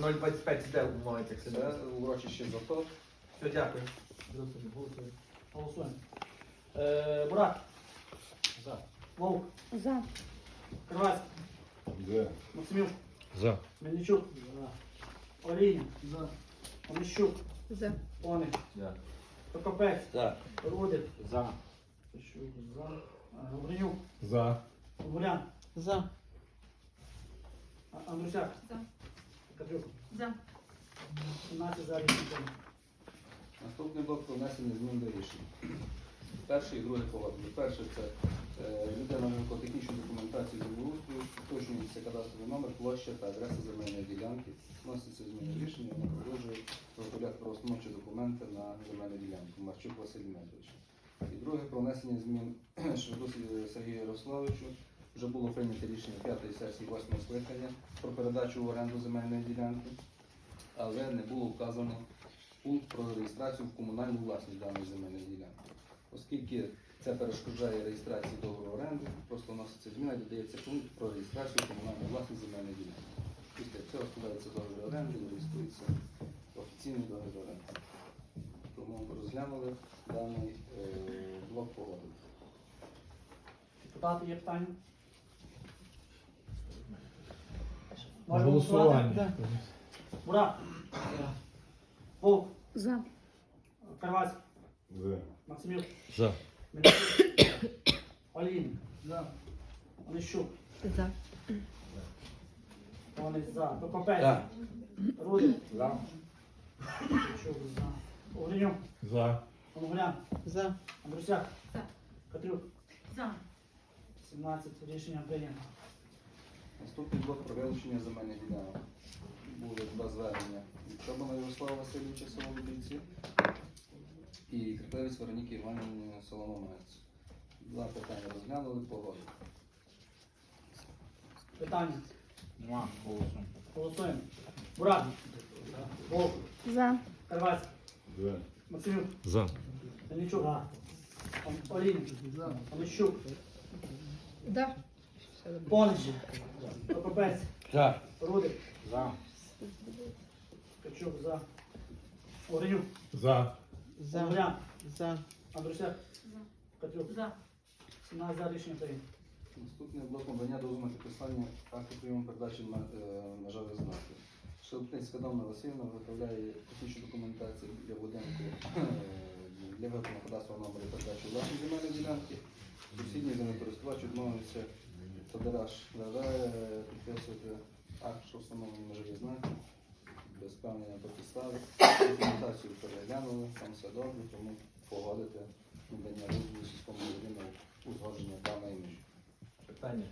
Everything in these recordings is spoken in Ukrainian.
025 де умовиться Це все. урочище заток. Все, дякую. Голосуємо. Голосуємо. Е, Бурак. За. Вовк. За. Кривацький. За. Максимюк. За. Мельничук. Олійник. За. Онищук. За. Онич. За. Прокопець. За. Рудик. За. Щук. За. Е, Гаврилюк. За. Гулян. За. А- Андрусяк. За. Катрюк. За. 17 за рішення. Наступний блок про внесення змін до рішень. Перший і другий погодження. Перше це е, людина виникла технічну документацію землеустрою, уточнюється кадастровий номер, площа та адреса земельної ділянки. Вноситься зміни рішення, вона продовжує виготовляти правоустановчі документи на земельну ділянку. Марчук Василь Дмитрович. І друге про внесення змін Шведу Сергію Ярославовичу. Вже було прийнято рішення п'ятої сесії восьмого скликання про передачу в оренду земельної ділянки, але не було вказано пункт про реєстрацію в комунальну власність даної земельної ділянки. Оскільки це перешкоджає реєстрації договору оренди, просто вноситься зміна, і додається пункт про реєстрацію в комунальну власність земельної ділянки. Після цього складається договір оренди і реєструється офіційний договір оренди. Тому розглянули даний е, блок погоди. Депутати є питання? На Можемо голосувати? Бурак. Вовк. За. Кривацький. За. Максимюк. За. Олійник. За. Онищук. За. Онич за. Прокопець. За. Рудик. За. Щук за. Огринюк. За. Онгулян. За. Андрусяк. За. Катрюк. За. 17 рішення прийнято. Наступний блок про вилучення земельних ділянок. Були два звернення від Чобана Ярослава Васильовича село Лубільці і Криклевець Вероніки Іванівни село Мамець. Два питання розглянули, погодили. Питання. Нема, голосуємо. Голосуємо. Бурак. Вовк. За. Кривацький. За. Максимюк. За. Мельничук. Олійник. Онищук. Да. Понич. Прокопець. За. Рудик. За. Качук за. Огринюк. За. Онгулян. За. Андрусяк. Катрюк. За. 17 за рішення прийнято. Наступний блок надання дозволу на підписання акту прийому передачі е, межових знаків. Шелптинська Домна Васильівна виготовляє технічну документацію для будинку е, для виготовлення кадастрового номеру передачі власної земельної ділянки. Сусідній землекористувач відмовився Тодораж вважає підписувати акт, що встановлені межові знаки без певнення до підстави. Документацію переглянули, там все добре, тому погодити надання дозволу сільському на узгодження даної межі. Питання.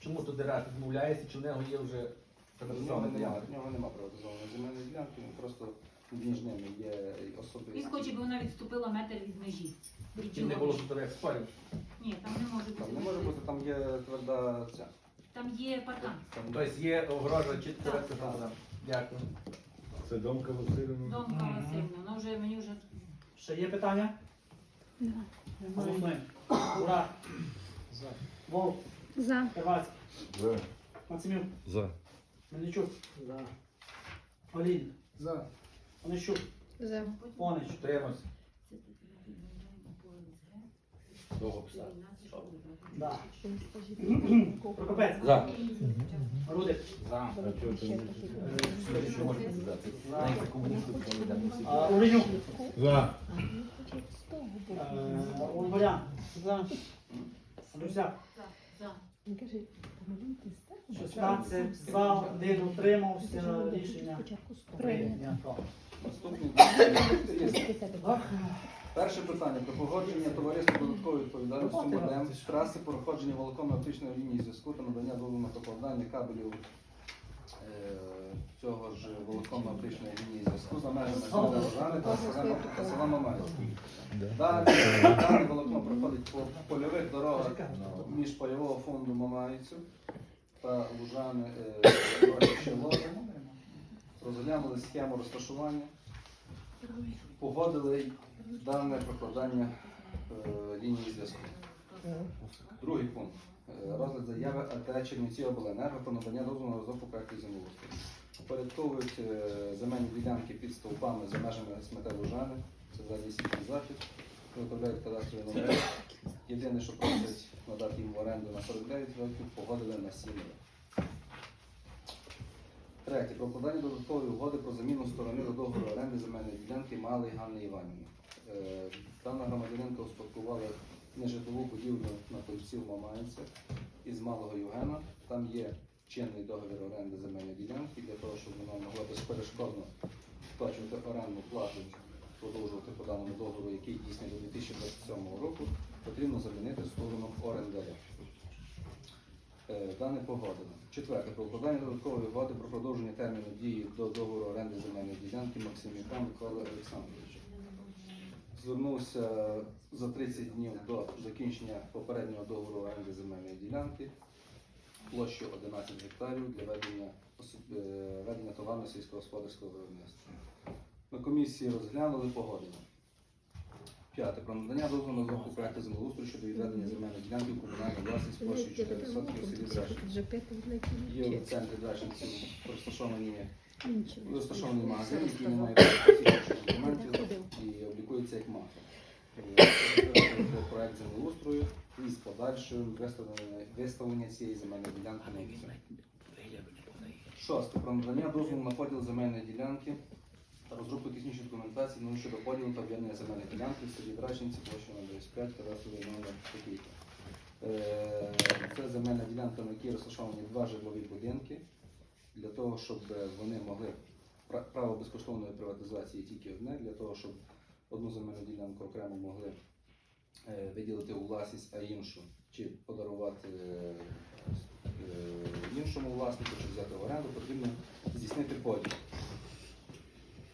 Чому тут директор відмовляється, чи в нього є вже В нього приватизована немає, ділянка? в нього немає приватизованої земельної ділянки, він просто між ними є особи. Він хоче, бо вона відступила метр від межі. Від Чи не чого? було тут як спорів? Ні, там не може Там бути. не може бути, там є тверда ця. Там є паркан. Там Тобто є огорожа чітко Так. там. Дякую. Це Домка Васильівна. Домка Васильівна. Вона вже мені вже Ще є питання? Голосуємо. Бурак. Вовк. За. Кривацький. За. Максимюк. За. Мельничук. За. Олійник. За. Онищук. За. Понич. Утримався. Довго писати. Да. Прокопець. За. Рудик. За. А, Огринюк. За. Е, Онгулян. За. Андрусяк. за. 16 за, один утримався. Рішення прийнято. Наступний блок. Перше питання. Про погодження товариства додаткової відповідальності МОДЕМ траси проходження волоконно-оптичної лінії зв'язку та надання дозволу на прокладання кабелів е, цього ж волоконно-оптичної лінії зв'язку за межами села Рожани та села- та села Мамаївське. Дане дане волокно проходить по польових дорогах між польового фонду Мамаївців та Лужани е, Розглянули схему розташування, погодили дане прокладання е, лінії зв'язку. Другий пункт. Е, Розгляд заяви АТ Чернівці обленерго про надання дозволу на розробку проекту землеустрою. Впорядковують е, земельні ділянки під стовпами за межами Сметелужани. Це за лісівський захід. Виготовляють кадастрові номери. Єдине, що просять надати їм в оренду на 49 років, погодили на 7 років. Третє. Про укладання додаткової угоди про заміну сторони до договору оренди земельної ділянки Малий Ганни Іванівни. Е, Дана громадянинка успадкувала нежитлову будівлю на Торці в Мамаїнцях із Малого Євгена. Там є чинний договір оренди земельної ділянки для того, щоб вона могла безперешкодно сплачувати орендну плату, продовжувати по даному договору, який дійсний до 2027 року, потрібно замінити сторону орендаря. Е, Дане погодено. Четверте. Про укладання додаткової угоди про продовження терміну дії до договору оренди земельної ділянки Максимюка Миколи Олександровича. Звернувся за 30 днів до закінчення попереднього договору оренди земельної ділянки площу 11 гектарів для ведення, е, ведення товарно сільськогосподарського виробництва. На комісії розглянули погодили. П'яте. Про надання дозволу на розробку проекту землеустрою щодо відведення земельної ділянки в комунальну власність площею 4 сотки у селі Дрешин. Є в центрі Дрешинців розташовані розташований магазин, який не має документів і облікується як мафа. Проект землеустрою із подальшим виставлення, виставлення цієї земельної ділянки на аукціон. Шосте. Про надання дозволу на поділ земельної ділянки та розробку технічної документації ну, щодо поділу та об'єднання земельної ділянки в селі Драчинці, площа на 25, кадастровий номер такий. Е, Це земельна ділянка, на якій розташовані два житлові будинки для того, щоб вони могли право безкоштовної приватизації тільки одне, для того, щоб одну земельну ділянку окремо могли е, виділити у власність, а іншу чи подарувати е, е, іншому власнику, чи взяти в оренду, потрібно здійснити поділ.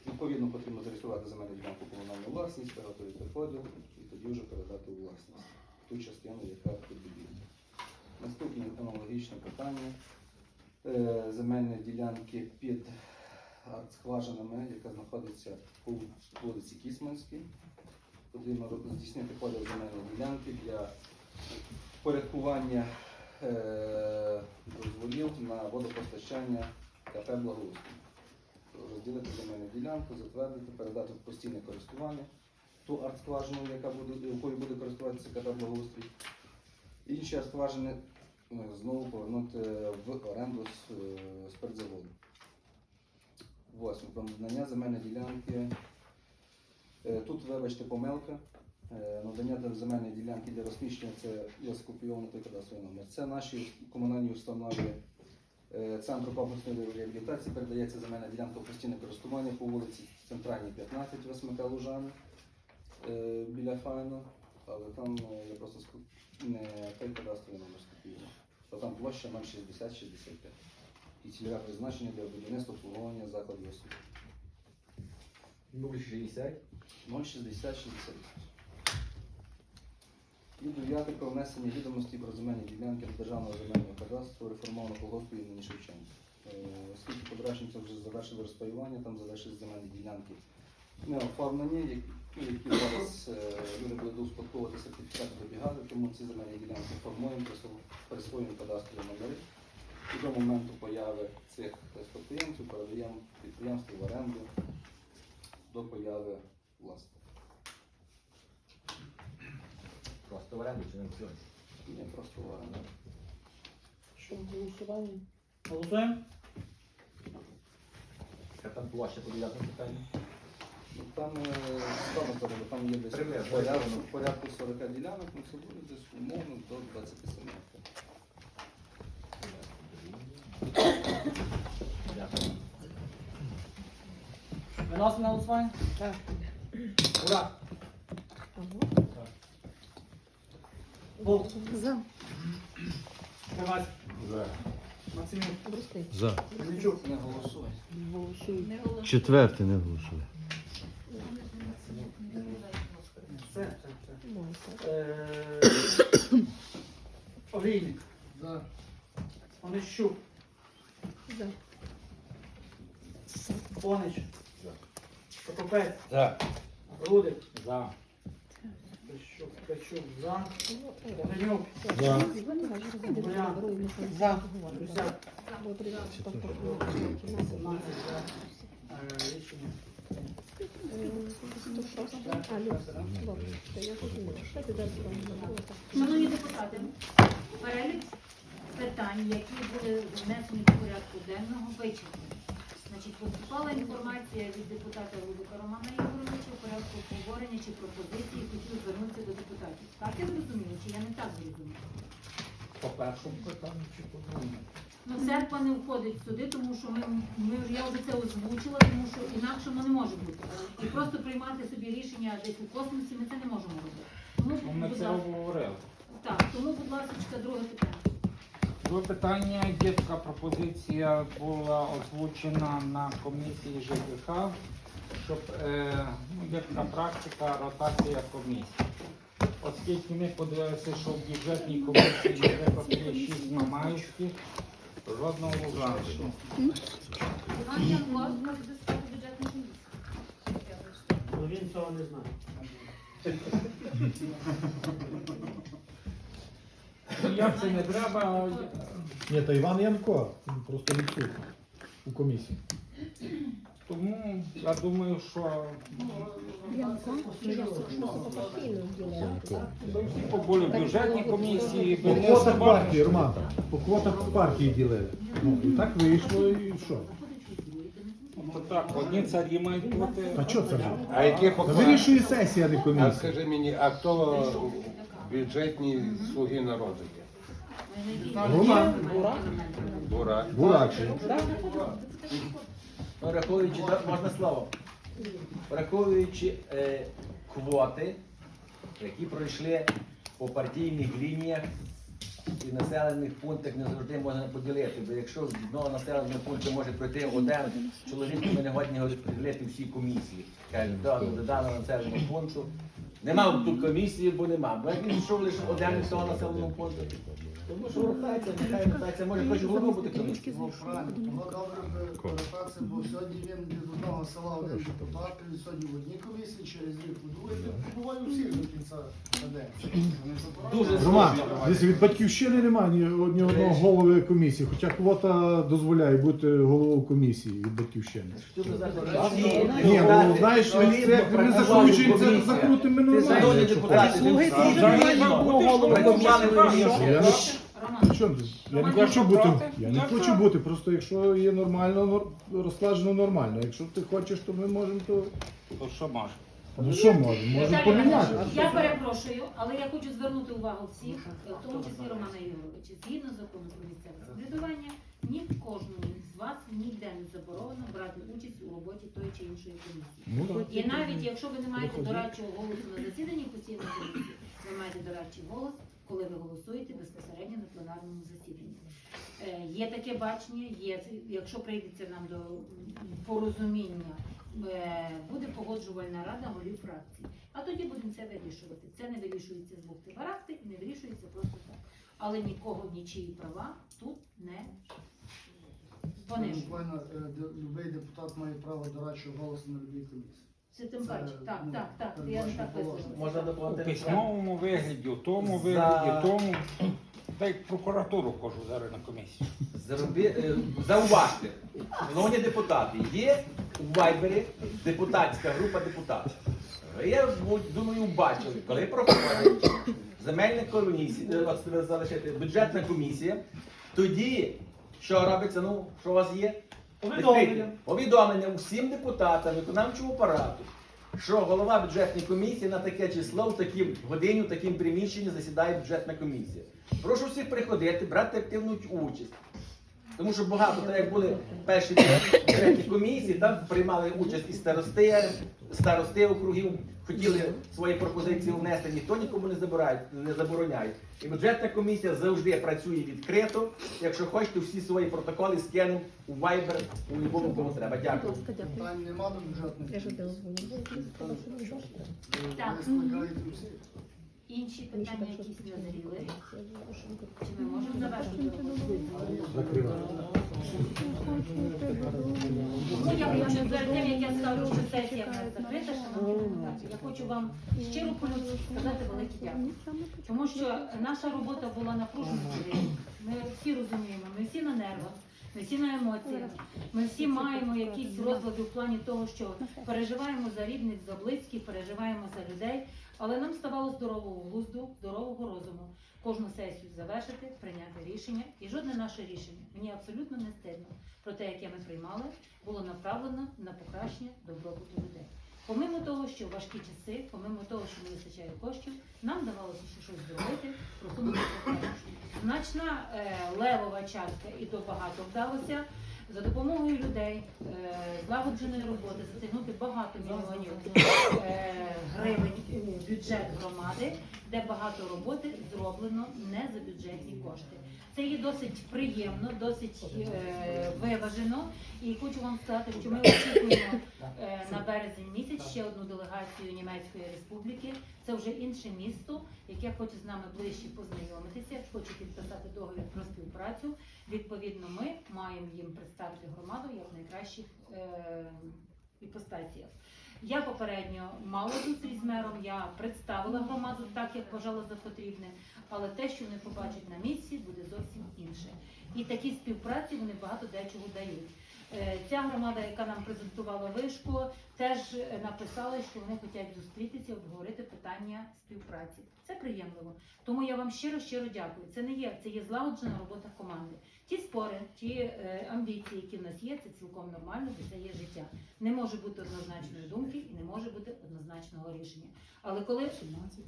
Відповідно, потрібно зареєструвати земельну ділянку комунальну власність, виготовити поділ і тоді вже передати у власність ту частину, яка підбігає. Наступне аналогічне питання земельної ділянки під скважинами, яка знаходиться по вулиці Кісманській. Потрібно здійснити поділ земельної ділянки для впорядкування е, дозволів на водопостачання КП Благоустрій. Розділити земельну ділянку, затвердити, передати в постійне користування ту артскважину, яка буде, якою буде користуватися КП Благоустрій. Інші артскважини е, знову повернути в оренду з, е, спиртзаводу. Восьме. Про надання земельної ділянки. Е, Тут, вибачте, помилка. Е, Надання земельної ділянки для розміщення це я скопійований той кадастровий номер. Це наші комунальні установи е, Центру комплексної реабілітації передається земельна ділянка постійне користування по вулиці Центральній 15 в СМК Лужани е, біля Файно, але там е, я просто не той кадастровий номер скопіював. Бо там площа 060-65. І цільове призначення для будівництва обслуговування закладів освіти. 0,60. 060-60. І дев'яте про внесення відомості про земельні ділянки до державного земельного кадастру реформованого колгоспу імені Шевченка. Е, Оскільки подрачниця вже завершили розпаювання, там залишились земельні ділянки не оформлені, які, які зараз е, люди будуть успадковувати сертифікати добігати, тому ці земельні ділянки формуємо, присво- присвоюємо кадастрові номери. І до моменту появи цих спадкоємців передаємо підприємству в оренду до появи власника. Просто в оренду чи на аукціон? Не просто в оренду. Що голосування? Голосуємо? Яка там площа по 9 питанню? Там е, складно сказати, там є десь порядку, в порядку 40 ділянок, ну це буде десь умовно до 27 гектарів. Дякую. Виносимо на голосування? Так. Ура! За. Кривась, За. Кузьмічук. Не голосуй. Голосуй. Не голосує. Четвертий не голосує. Все, все, все. Е, Олійник. За. Онищук. За. Понич. За. Прокопець. За. Рудик. За. Пещук, Пещук, за. Огренюк. За. За. За. Так, Семнадцять за. Е, Рішення. Е, 106. А, Люкс. Добре, то я зрозуміла. Давайте далі будемо. Так. Шановні депутати, перелік питань, які були внесені до порядку денного, вичерпані. Значить, поступала інформація від депутата Рудика Романа Ігоровича в порядку обговорення чи пропозиції, хотів звернутися до депутатів. Так я зрозуміла, чи я не так зрозуміла? По першому питанню чи по другому? Ну, церква не входить сюди, тому що ми, ми я вже це озвучила, тому що інакше воно не може бути. І просто приймати собі рішення десь у космосі ми це не можемо робити. Тому, Ми будь це ласка, обговорили. так, тому, будь ласка, друге питання. Друге питання, є така пропозиція була озвучена на комісії ЖКХ, щоб е, ну, є така практика ротація комісій. Оскільки ми подивилися, що в бюджетній комісії, наприклад, є шість мамаївських, жодного бюджетної. Ну, Він цього не знає. Як це не треба, Ні, то Іван Янко, він просто відсутній у комісії. тому я думаю, що ділила. всі побули в бюджетній комісії, По квотах партії, Роман. По квотах партії ділили. Ну, і так вийшло, і що? Ну, Так, одні царі мають бути. А що це? А які Та поклади? вирішує сесія, а не А комісія. скажи мені, а хто бюджетні слуги народу є? Роман. Бура. Бурачий. Ну, Враховуючи, можна слово, враховуючи е, квоти, які пройшли по партійних лініях і населених пунктах не завжди можна поділити. Бо якщо з одного населеного пункту може пройти один чоловік, то ми не годні розподілити всі комісії. Кажуть, до, до даного населеного пункту. Нема тут комісії, бо нема. Бо він йшов лише один з того населеного пункту. Тому що ротація, нехай ротація, може хоч голову бути. Ну, правильно, добре би бо сьогодні він від одного села один депутат, він сьогодні в одній комісії, через рік у другій, то буває у всіх до кінця каденції. Вони. Дуже Роман, десь від батьківщини немає ні, ні одного голови комісії, хоча квота дозволяє бути головою комісії від батьківщини. Хотів би знати, Ні, ну знаєш, це як ми які закручуємо, це ми Ти шановні нормально. депутати, Слуги ви мають вільно голову працювали в комісії. комісії. Я не, при чому тут? я не хочу бути. проти. Я не Я хочу бути. Просто якщо є нормально, нор- розкладено нормально. Якщо ти хочеш, то ми можемо то. То що може? Ну що можемо? Можемо Віталій поміняти. Іванович, Я перепрошую, але я хочу звернути увагу всіх, в тому числі Романа Ігоровича, згідно закону про місцеве самоврядування, ні кожному з вас ніде не заборонено брати участь у роботі тої чи іншої комісії. Ну, так. І навіть якщо ви не маєте дорадчого голосу на засіданні постійної комісії, ви дорадчий голос, коли ви голосуєте безпосередньо на пленарному засіданні. Е, Є таке бачення, є якщо прийдеться нам до порозуміння, е, буде погоджувальна рада голів фракцій. А тоді будемо це вирішувати. Це не вирішується з бухти барахти і не вирішується просто так. Але нікого нічиї права тут не понижують. Буквально е, любий депутат має право дорадчого голосу на любій комісії. Це тим паче. Так, ну, так, так. Я так. Можна У доповнити? письмовому вигляді, у тому вигляді, у тому. Та й прокуратуру хожу зараз на комісію. Зроби, е, зауважте, шановні депутати, є у Вайбері депутатська група депутатів. Я думаю, бачили, коли проходить земельна комісія, е, от залишити, бюджетна комісія, тоді що робиться? Ну, що у вас є? Повідомлення. Повідомлення усім депутатам, виконавчому апарату, що голова бюджетної комісії на таке число, в такій годині, в такому приміщенні засідає бюджетна комісія. Прошу всіх приходити, брати активну участь. Тому що багато, так як були перші бюджетні комісії, там приймали участь і старости, старости округів, хотіли свої пропозиції внести, ніхто нікому не забирає, не забороняє. І бюджетна комісія завжди працює відкрито. Якщо хочете, всі свої протоколи скинемо у Viber, у будь-якому кому треба. Дякую. Питань нема до бюджетних. Так. Інші питання якісь назріли. Чи ми можемо завершити? Ну, я хочу перед тим, як я скажу, що сесія в нас закрита, шановні депутати, я хочу вам щиро по-людськи сказати велике дякую. Тому що наша робота була напружена. рік. Ми всі розуміємо, ми всі на нервах. Ми всі на емоціях. Ми всі маємо якісь розлади в плані того, що переживаємо за рідних, за близьких, переживаємо за людей, але нам ставало здорового глузду, здорового розуму кожну сесію завершити, прийняти рішення. І жодне наше рішення, мені абсолютно не стидно про те, яке ми приймали, було направлено на покращення добробуту людей. Помимо того, що важкі часи, помимо того, що не вистачає коштів, нам давалося ще щось зробити, просунути. Значна е, левова частка, і то багато вдалося. За допомогою людей, е, злагодженої роботи, затягнути багато мільйонів е, гривень у бюджет громади, де багато роботи зроблено не за бюджетні кошти. Це є досить приємно, досить е, виважено. І хочу вам сказати, що ми очікуємо на березень місяць ще одну делегацію Німецької республіки. Це вже інше місто, яке хоче з нами ближче познайомитися, договір співпрацю. Відповідно, ми маємо їм представити громаду як найкращих е, іпостаціях. Я попередньо мала зустріч з мером, я представила громаду так, як вважала за потрібне, але те, що вони побачать на місці, буде зовсім інше. І такі співпраці вони багато дечого дають. Е, Ця громада, яка нам презентувала вишку, теж е, написала, що вони хочуть зустрітися, обговорити питання співпраці. Це приємливо. Тому я вам щиро щиро дякую. Це не є, це є злагоджена робота команди. Ті спори, ті е, амбіції, які в нас є, це цілком нормально, бо це є життя. Не може бути однозначної думки і не може бути однозначного рішення. Але коли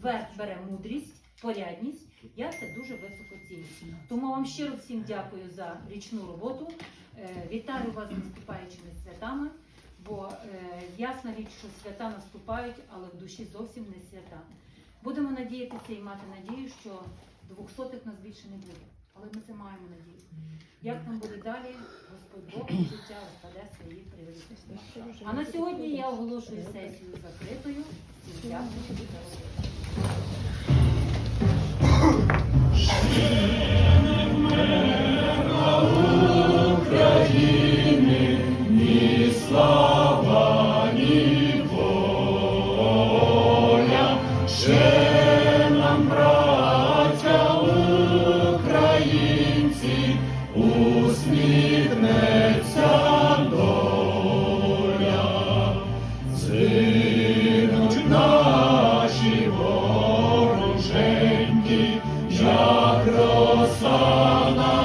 верх бере мудрість, порядність, я це дуже високо ціню. Тому вам щиро всім дякую за річну роботу. Е, Вітаю вас з наступаючими святами, бо е, ясна річ, що свята наступають, але в душі зовсім не свята. Будемо надіятися і мати надію, що двохсотих нас більше не буде. Але ми це маємо надію. Як нам буде далі, Господь Бог життя розкладе свої пріоритети. А на сьогодні я оголошую сесію закритою. Дякую за роботу. Hosanna.